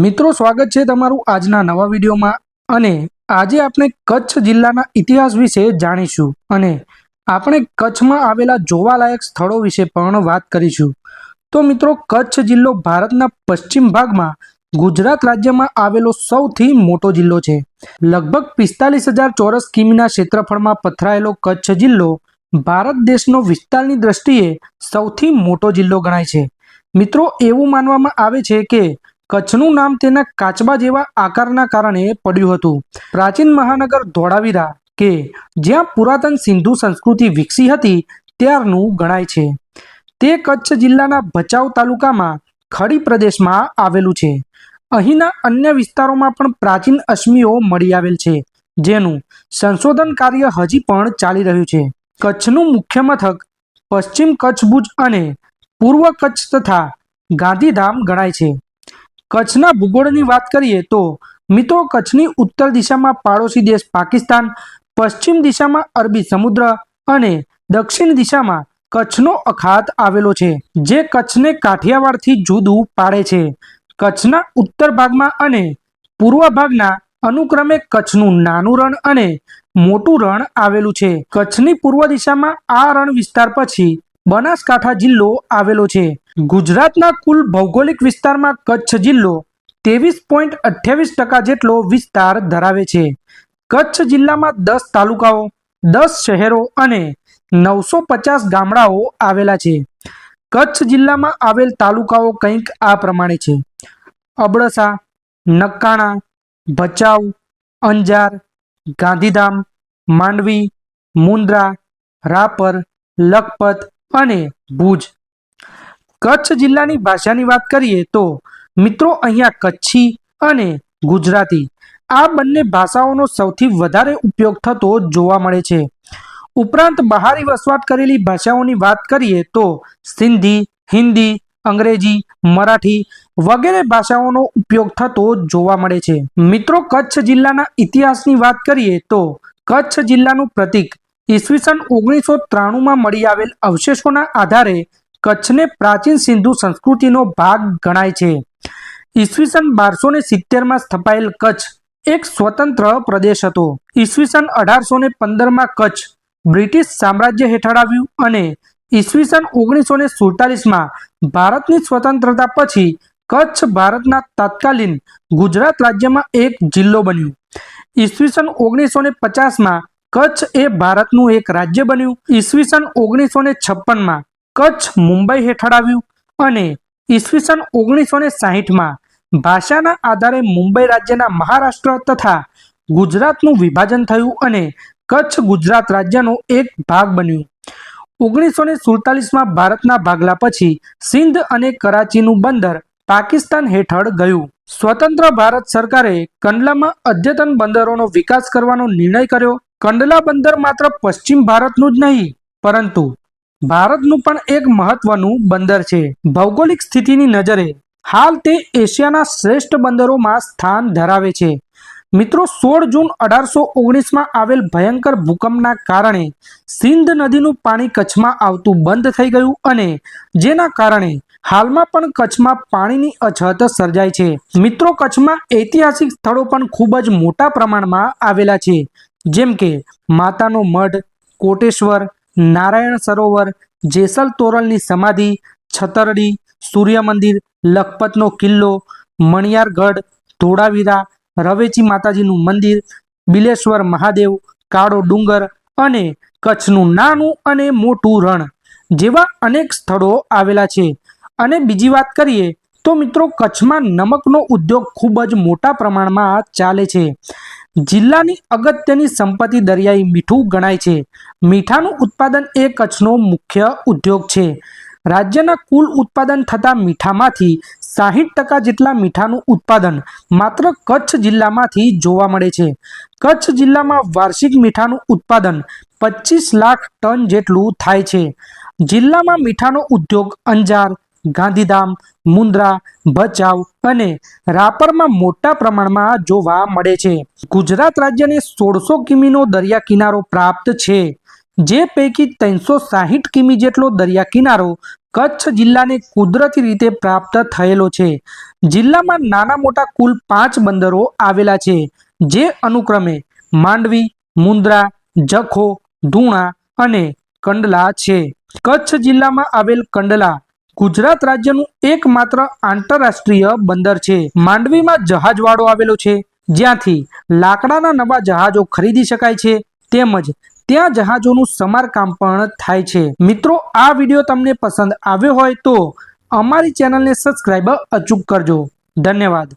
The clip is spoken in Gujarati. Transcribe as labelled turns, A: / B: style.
A: મિત્રો, સ્વાગત છે તમારું આજના નવા વિડીયોમાં. અને આજે આપણે કચ્છ જિલ્લાના ઇતિહાસ વિશે જાણીશું અને આપણે કચ્છમાં આવેલા જોવાલાયક સ્થળો વિશે પણ વાત કરીશું. તો મિત્રો, કચ્છ જિલ્લો ભારતના પશ્ચિમ ભાગમાં ગુજરાત રાજ્યમાં આવેલો સૌથી મોટો જિલ્લો છે. લગભગ પિસ્તાલીસ હજાર ચોરસ કિમીના ક્ષેત્રફળમાં પથરાયેલો કચ્છ જિલ્લો ભારત દેશનો વિસ્તારની દ્રષ્ટિએ સૌથી મોટો જિલ્લો ગણાય છે. મિત્રો, એવું માનવામાં આવે છે કે કચ્છનું નામ તેના કાચબા જેવા આકારના કારણે પડ્યું હતું. પ્રાચીન મહાનગર ધોળાવીરા, કે જ્યાં પુરાતન સિંધુ સંસ્કૃતિ વિકસી હતી, ત્યારનું ગણાય છે. તે કચ્છ જિલ્લાના ભચાઉ તાલુકામાં ખડી પ્રદેશમાં આવેલું છે. અહીંના અન્ય વિસ્તારોમાં પણ પ્રાચીન અશ્મિઓ મળી આવેલ છે, જેનું સંશોધન કાર્ય હજી પણ ચાલી રહ્યું છે. કચ્છનું મુખ્ય મથક પશ્ચિમ કચ્છ ભુજ અને પૂર્વ કચ્છ તથા ગાંધીધામ ગણાય છે. કચ્છના ભૂગોળની વાત કરીએ તો મિત્રો કચ્છની ઉત્તર દિશામાં પાડોશી દેશ પાકિસ્તાન, પશ્ચિમ દિશામાં અરબી સમુદ્ર અને દક્ષિણ દિશામાં કચ્છનો અખાત આવેલો છે, જે કચ્છને કાઠિયાવાડથી જુદું પાડે છે. કચ્છના ઉત્તર ભાગમાં અને પૂર્વ ભાગના અનુક્રમે કચ્છનું નાનું રણ અને મોટું રણ આવેલું છે. કચ્છની પૂર્વ દિશામાં આ રણ વિસ્તાર પછી બનાસકાંઠા જિલ્લો આવેલો છે. ગુજરાતના કુલ ભૌગોલિક વિસ્તારમાં કચ્છ જિલ્લો ત્રેવીસ પોઈન્ટ અઠ્યાવીસ ટકા જેટલો વિસ્તાર ધરાવે છે. કચ્છ જિલ્લામાં દસ તાલુકાઓ, દસ શહેરો અને નવસો પચાસ ગામડાઓ આવેલા છે. કચ્છ જિલ્લામાં આવેલ તાલુકાઓ કંઈક આ પ્રમાણે છે. અબડસા નકાણા ભચાઉ, અંજાર, ગાંધીધામ, માંડવી, મુન્દ્રા, રાપર, લખપત અને ભુજ. કચ્છ જિલ્લાની ભાષાની વાત કરીએ તો મિત્રો અહીંયા કચ્છી અને ગુજરાતી આ બંને ભાષાઓનો સૌથી વધારે ઉપયોગ થતો જોવા મળે છે. ઉપરાંત બહારી વસવાટ કરેલી ભાષાઓની વાત કરીએ તો સિંધી, હિન્દી, અંગ્રેજી, મરાઠી વગેરે ભાષાઓનો ઉપયોગ થતો જોવા મળે છે. મિત્રો કચ્છ જિલ્લાના ઇતિહાસની વાત કરીએ તો કચ્છ જિલ્લાનું પ્રતીક ઈસવીસન ઓગણીસો ત્રાણુંમાં મળી આવેલ અવશેષોના આધારે કચ્છને પ્રાચીન સિંધુ સંસ્કૃતિનો ભાગ ગણાય છે. ઈસવીસન બારસો ને સિત્તેરમાં સ્થપાયેલ કચ્છ એક સ્વતંત્ર પ્રદેશ હતો. ઈસવીસન અઢારસો ને પંદરમાં કચ્છ બ્રિટિશ સામ્રાજ્ય હેઠળ આવ્યું અને ઈસવીસન ઓગણીસો ને સુડતાલીસમાં ભારતની સ્વતંત્રતા પછી કચ્છ ભારતના તત્કાલીન ગુજરાત રાજ્યમાં એક જિલ્લો બન્યું. ઈસવીસન ઓગણીસો ને પચાસમાં કચ્છ એ ભારતનું એક રાજ્ય બન્યું. ઈસવીસન ઓગણીસો ને છપ્પનમાં કચ્છ મુંબઈ હેઠળ આવ્યું અને ઈસવીસન ઓગણીસો ને સાહીઠમાં ભાષાના આધારે મુંબઈ રાજ્યના મહારાષ્ટ્ર તથા ગુજરાતનું વિભાજન થયું અને કચ્છ ગુજરાત રાજ્યનો એક ભાગ બન્યું. ઓગણીસો ને સુડતાલીસમાં ભારતના ભાગલા પછી સિંધ અને કરાચીનું બંદર પાકિસ્તાન હેઠળ ગયું. સ્વતંત્ર ભારત સરકારે કંડલામાં અદ્યતન બંદરોનો વિકાસ કરવાનો નિર્ણય કર્યો. કંડલા બંદર માત્ર પશ્ચિમ ભારતનું જ નહીં, પરંતુ ભારતનું પણ એક મહત્વનું બંદર છે. ભૌગોલિક સ્થિતિની નજરે, હાલ તે એશિયાના શ્રેષ્ઠ બંદરોમાં સ્થાન ધરાવે છે. મિત્રો, સોળ જૂન અઢારસો ઓગણીસમાં આવેલ ભયંકર ભૂકંપના કારણે સિંધ નદીનું પાણી કચ્છમાં આવતું બંધ થઈ ગયું અને જેના કારણે હાલમાં પણ કચ્છમાં પાણીની અછત સર્જાય છે. મિત્રો, કચ્છમાં ઐતિહાસિક સ્થળો પણ ખૂબ જ મોટા પ્રમાણમાં આવેલા છે. જેમ કે માતાનો મઢ, કોટેશ્વર નારાયણ સરોવર, જેસલ તોરલની સમાધિ, છતરડી, સૂર્ય મંદિર, લખપતનો કિલ્લો મણિયારગઢ ધોળાવીરા, રવેચી માતાજીનું મંદિર, બિલેશ્વર મહાદેવ, કાળો ડુંગર અને કચ્છનું નાનું અને મોટું રણ જેવા અનેક સ્થળો આવેલા છે. અને બીજી વાત કરીએ તો મિત્રો કચ્છમાં નમકનો ઉદ્યોગ ખૂબ જ મોટા પ્રમાણમાં ચાલે છે. જિલ્લાની અગત્યની સંપત્તિ દરિયાઈ મીઠું ગણાય છે. મીઠાનું ઉત્પાદન એ કચ્છનો મુખ્ય ઉદ્યોગ છે. રાજ્યના કુલ ઉત્પાદન થતા મીઠામાંથી સાહીઠ ટકા જેટલા મીઠાનું ઉત્પાદન માત્ર કચ્છ જિલ્લામાંથી જોવા મળે છે. કચ્છ જિલ્લામાં વાર્ષિક મીઠાનું ઉત્પાદન પચીસ લાખ ટન જેટલું થાય છે. જિલ્લામાં મીઠાનો ઉદ્યોગ અંજાર ગાંધીધામ, મુન્દ્રા, ભચાઉ અને રાપરમાં મોટા પ્રમાણમાં જોવા મળે છે. ગુજરાત રાજ્યને સોળસો કિમીનો દરિયા કિનારો પ્રાપ્ત છે. જે પૈકી ત્રણસો સાહીઠ કિમી જેટલો દરિયા કિનારો કચ્છ જિલ્લાને કુદરતી રીતે પ્રાપ્ત થયેલો છે. જિલ્લામાં નાના મોટા કુલ પાંચ બંદરો આવેલા છે. જે અનુક્રમે માંડવી, મુન્દ્રા, જખો, ધૂણા અને કંડલા છે. કચ્છ જિલ્લામાં આવેલ કંડલા ગુજરાત રાજ્યનું એકમાત્ર આંતરરાષ્ટ્રીય બંદર છે. માંડવીમાં જહાજવાડો આવેલો છે. જ્યાંથી લાકડાના નવા જહાજો ખરીદી શકાય છે. તેમજ ત્યાં જહાજોનું સમારકામ પણ થાય છે. મિત્રો, આ વીડિયો તમને પસંદ આવ્યો હોય તો અમારી ચેનલને સબસ્ક્રાઈબ અચૂક કરજો. ધન્યવાદ.